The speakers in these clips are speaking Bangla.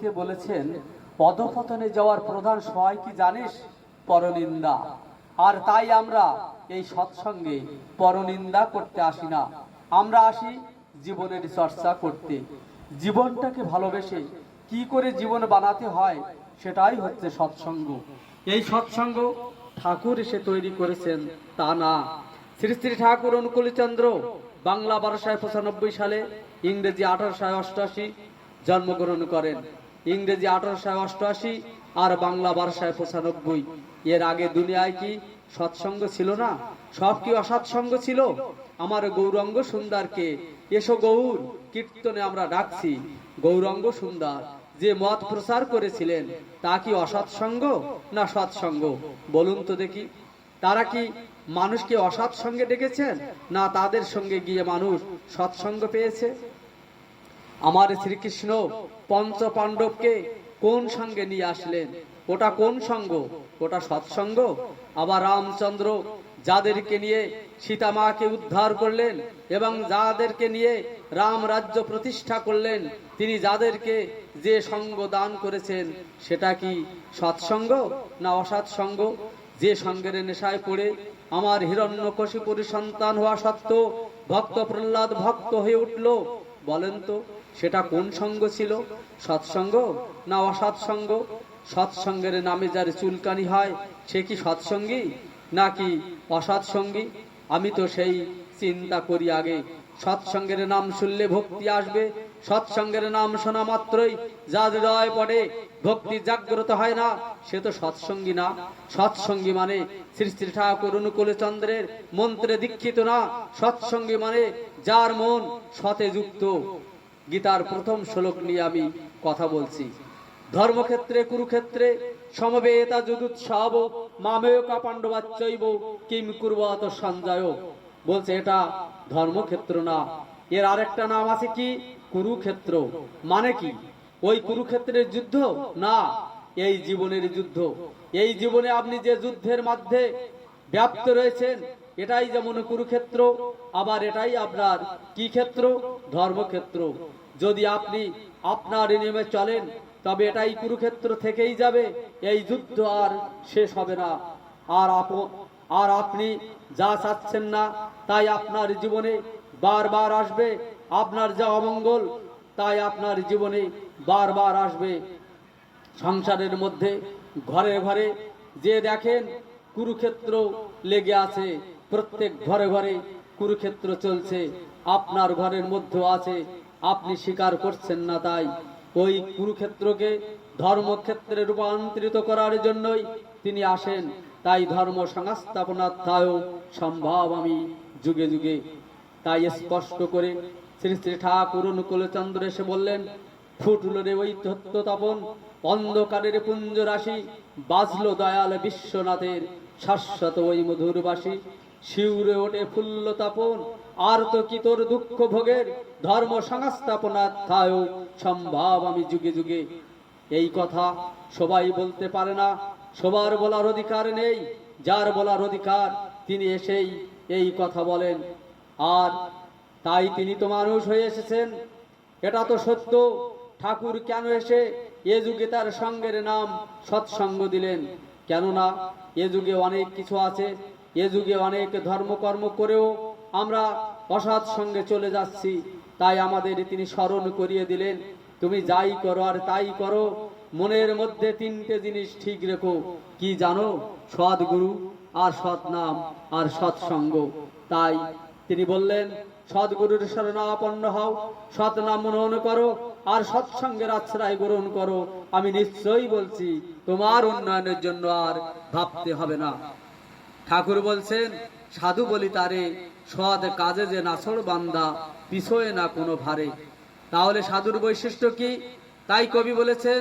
বলেছেন, পদপতনে যাওয়ার প্রধান সহায় কি জানিস? পরনিন্দা। আর তাই আমরা এই সৎসঙ্গে পরনিন্দা করতে আসি না। আমরা আসি জীবনের চর্চা করতে। জীবনটাকে ভালোবেসে কি করে জীবন বানাতে হয় সেটাই হচ্ছে সৎসঙ্গ। এই সৎসঙ্গ ঠাকুর এসে তৈরি করেছেন তা না। শ্রী শ্রী ঠাকুর অনুকূলচন্দ্র, বাংলা বারোশো পঁচানব্বই সালে ইংরেজি আঠারোশো অষ্টআশি জন্মগ্রহণ করেন। ইংরেজি আঠারোশো অষ্টআশি আর বাংলা বারোশো পঁচানব্বই। এর আগে দুনিয়ায় কি সৎসঙ্গ ছিল না? সব কি অসৎসঙ্গ ছিল? আমার গৌরঙ্গ সুন্দরকে, এসো গৌর, কীর্তনে আমরা ডাকছি। গৌরঙ্গ সুন্দর, যে মত প্রচার করেছিলেন, তা কি অসৎসঙ্গ না সৎসঙ্গ? বলুন তো দেখি, তারা কি মানুষকে অসৎ সঙ্গে ডেকেছেন, না তাদের সঙ্গে গিয়ে মানুষ সৎসঙ্গ পেয়েছে? আমার শ্রীকৃষ্ণ পঞ্চ পাণ্ডবকে কোন সঙ্গে নিয়ে আসলেন? ওটা কোন সঙ্গ? ওটা সৎসঙ্গ? আবার রামচন্দ্র যাদেরকে নিয়ে সীতা মাকে উদ্ধার করলেন এবং যাদেরকে নিয়ে রাম রাজ্য প্রতিষ্ঠা করলেন, তিনি যাদেরকে যে সঙ্গ দান করেছেন, সেটা কি সৎসঙ্গ না অসৎসঙ্গ? যে সঙ্গের নেশায় পড়ে আমার হিরণ্যকশিপুর সন্তান হওয়া সত্ত্বেও ভক্ত প্রহ্লাদ ভক্ত হয়ে উঠল। বলেন তো সেটা কোন সঙ্গ ছিল? সৎসঙ্গ না অসৎসঙ্গ? সৎসঙ্গের নামে যার চুলকানি হয়, সে কি সৎসঙ্গী নাকি অসৎসঙ্গী? আমি তো সেই চিন্তা করি আগে। সৎসঙ্গের নাম শুনলে ভক্তি আসবে। সৎসঙ্গের নাম শোনা মাত্রই যা হৃদয় পড়ে, ভক্তি জাগ্রত হয় না। সে তো সৎসঙ্গী না। সৎসঙ্গী মানে শ্রী শ্রী ঠাকুর অনুকূল চন্দ্রের মন্ত্রে দীক্ষিত না। সৎসঙ্গী মানে যার মন সতে যুক্ত গীতার প্রথম শ্লোক নিয়ে আমি কথা বলছি। ধর্মক্ষেত্রে, কুরুক্ষেত্রে সমবেতা যদুৎসব মামেয়কা পাণ্ডবাচ্চৈব কিম কুর্বাত সঞ্জয়। বলছে, এটা ধর্মক্ষেত্র না। এর আরেকটা নাম আছে কি? কুরুক্ষেত্র। মানে কি? ওই কুরুক্ষেত্রের যুদ্ধ? না, এই জীবনের যুদ্ধ। এই জীবনে আপনি যে যুদ্ধের মধ্যে ব্যাপ্ত রয়েছেন এটাই যেমন কুরুক্ষেত্র, আবার এটাই আপনার কি ক্ষেত্র? ধর্মক্ষেত্র। যদি আপনি আপনার নিয়মে চলেন, তবে এটাই কুরুক্ষেত্র থেকেই যাবে, এই যুদ্ধ আর শেষ হবে না। আর আপন, আর আপনি যা চাচ্ছেন না, তাই আপনার জীবনে বারবার আসবে, আপনার যা অমঙ্গল, তাই আপনার জীবনে বারবার আসবে। সংসারের মধ্যে ঘরে ঘরে যে দেখেন কুরুক্ষেত্র লেগে আছে প্রত্যেক ঘরে ঘরে কুরুক্ষেত্র চলছে। আপনার ঘরের মধ্যেও আছে। আপনি স্বীকার করছেন না তাই। ওই কুরুক্ষেত্রকে ধর্মক্ষেত্রে রূপান্তরিত করার জন্যই তিনি আসেন। তাই ধর্ম সংস্থাপনাধ্যায় সম্ভব আমি যুগে যুগে। তাই স্পষ্ট করে শ্রী শ্রী ঠাকুর অনুকূল চন্দ্র এসে বললেন ফুটল রে ওই তত্ত্ব তপন, অন্ধকারের পুঞ্জ রাশি বাজলো দয়াল বিশ্বনাথের শাশ্বত ওই মধুর বাসী শিউরে ওঠে ফুল্ল তাপন আর তো কি তোর দুঃখ ভোগের? ধর্ম সংস্থাপনার সংস্থাপনাধ্যায় সম্ভব আমি যুগে যুগে। এই কথা সবাই বলতে পারে না, সবার বলার অধিকার নেই, যার বলার অধিকার তিনি এসেই এই কথা বলেন। আর তাই তিনি তো মানুষ হয়ে এসেছেন, এটা তো সত্য। ঠাকুর কেন এসে এ যুগে তার সঙ্গের নাম সৎসঙ্গ দিলেন? কেননা এ যুগে অনেক কিছু আছে এ যুগে অনেক ধর্মকর্ম করেও আমরা অসৎ সঙ্গে চলে যাচ্ছি। তাই আমাদের তিনি স্মরণ করিয়ে দিলেন, তুমি যাই করো আর তাই করো, মনের মধ্যে তিনটে জিনিস ঠিক রেখো। কি জানো? সৎ গুরু আর সৎ নাম আর সৎসঙ্গ। তাই তিনি বললেন, সদ্গুরুর শরণাপন্ন হও সৎ নাম মনন করো আর সৎসঙ্গের আশ্রয় গ্রহণ করো। আমি নিশ্চয়ই বলছি, তোমার উন্নয়নের জন্য আর ভাবতে হবে না। ঠাকুর বলছেন, সাধু বলি তারে, সৎ কাজে যে নাছড় বান্দা, পিছয়ে না কোনো ভারে। তাহলে সাধুর বৈশিষ্ট্য কি? তাই কবি বলেছেন,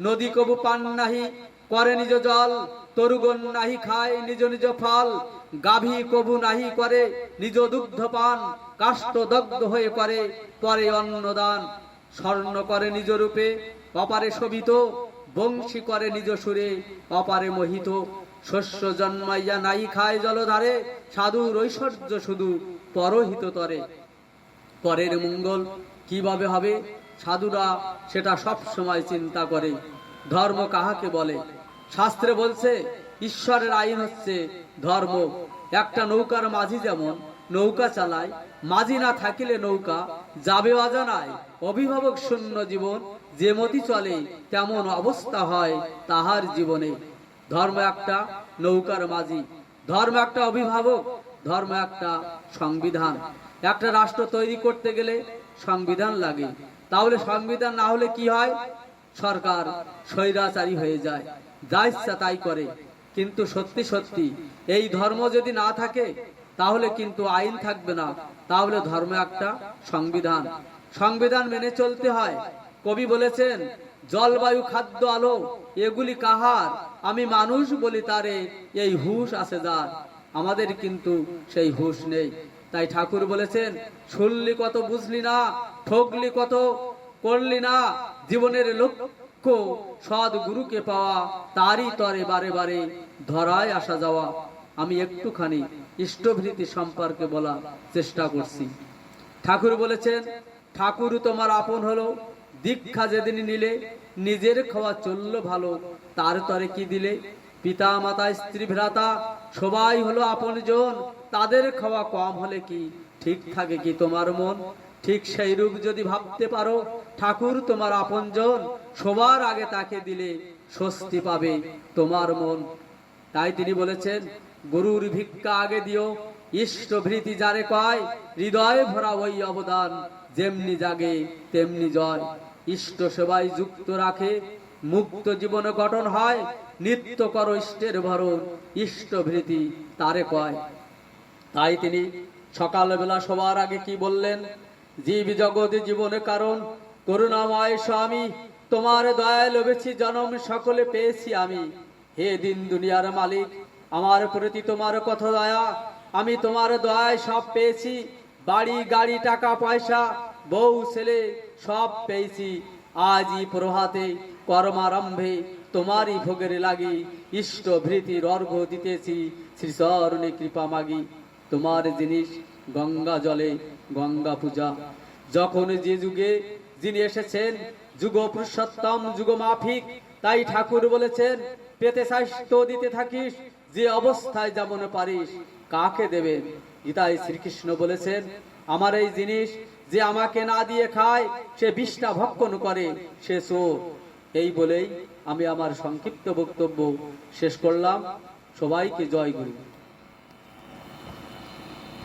নদী কবু পান নাহি, করে নিজ জল, তরুগণ নাহি খায় নিজ নিজ ফল। গাভী কবু নাহি করে, নিজ দুগ্ধ পান কাষ্ট দগ্ধ হয়ে করে পরে অন্নদান। স্বর্ণ করে নিজ রূপে, অপারে শোভিত, বংশী করে নিজ সুরে, অপারে মোহিত। শস্য জন্মাইয়া নাই খায় জলধারে সাধুর ঐশ্বর্য শুধু পরহিত তরে। পরের মঙ্গল কীভাবে হবে? সাধুরা সেটা সব সময় চিন্তা করে। ধর্ম কাহাকে বলে? শাস্ত্রে বলছে, ঈশ্বরের আইন হচ্ছে ধর্ম। একটা নৌকার মাঝি যেমন নৌকা চালায়, মাঝি না থাকিলে নৌকা যাবে অজানায়। অভিভাবক শূন্য জীবন, যে মতি চলে, তেমন অবস্থা হয় তাহার জীবনে। ধর্ম একটা নৌকার মাঝি, ধর্ম একটা অভিভাবক, ধর্ম একটা সংবিধান। একটা রাষ্ট্র তৈরি করতে গেলে সংবিধান লাগে। তাহলে সংবিধান না হলে কি হয়? সরকার স্বৈরাচারী হয়ে যায়। যা ইচ্ছা তাই করে। কিন্তু সত্যি সত্যি, এই ধর্ম যদি না থাকে, তাহলে কিন্তু আইন থাকবে না। তাহলে ধর্ম একটা সংবিধান। সংবিধান মেনে চলতে হয়। কবি বলেছেন জলবায়ু, খাদ্য, আলো, এগুলি কাহার? আমি মানুষ বলি তারে, এই হুশ আছে যার। আমাদের কিন্তু সেই হুশ নেই। তাই ঠাকুর বলেছেন, শুনলি কত, বুঝলি না ঠকলি কত, করলি না। জীবনের লক্ষ্য সৎ গুরুকে পাওয়া, তারই তরে বারে বারে ধরায় আসা যাওয়া। আমি একটুখানি ইষ্টভৃতি সম্পর্কে বলার চেষ্টা করছি। ঠাকুর বলেছেন, ঠাকুর তোমার আপন হলো দীক্ষা যেদিন নিলে, নিজের খাওয়া চলল ভালো, তার তরে কি দিলে? পিতা, মাতা, স্ত্রী, ভ্রাতা, সবাই হলো আপন জন তাদের খাওয়া কম হলে কি? ঠিক থাকে কি তোমার মন? ঠিক সেই রূপ যদি ভাবতে পারো, ঠাকুর তোমার আপনজন, সবার আগে তাকে দিলে স্বস্তি পাবে তোমার মন। তাই তিনি বলেছেন, গুরুর ভিক্ষা আগে দিও ইষ্টভৃতি যারে কয়, হৃদয়ে ভরা ওই অবদান, যেমনি জাগে, তেমনি জয়। ইষ্ট সেবায় যুক্ত রাখে, মুক্ত জীবন গঠন হয়, নিত্য কর ইষ্টের ভরণ ইষ্টভৃতি তারে কয়। তাই তিনি সকালবেলা সবার আগে কি বললেন? জীব জগতে জীবনে কারণ, করুণাময় স্বামী, তোমার দয়া লোভেছি জনম সকলে পেয়েছি আমি। হে দিন দুনিয়ার মালিক, আমার প্রতি তোমার কত দয়া। আমি তোমার দয়ায় সব পেয়েছি। বাড়ি, গাড়ি, টাকা, পয়সা, বউ, ছেলে সব পেয়েছি। আজই প্রভাতে কর্মারম্ভে তোমারই ভোগের লাগি ইষ্ট ভৃতির অর্ঘ দিতেছি। শ্রী চরণে কৃপা মাগি। তোমার জিনিস গঙ্গা জলে গঙ্গা পূজা। যখন যে যুগে যিনি এসেছেন, যুগ পুরুষোত্তম, যুগ মাফিক, তাই ঠাকুর বলেছেন, পেতে স্বাস্থ্য দিতে থাকিস, যে অবস্থায় যেমন পারিস, কাকে দেবেন? গীতায় শ্রীকৃষ্ণ বলেছেন, আমার এই জিনিস যে আমাকে না দিয়ে খায়, সে বিষ্ণা ভক্ষণ করে, সে চোর। এই বলেই আমি আমার সংক্ষিপ্ত বক্তব্য শেষ করলাম। সবাইকে জয় গুরু।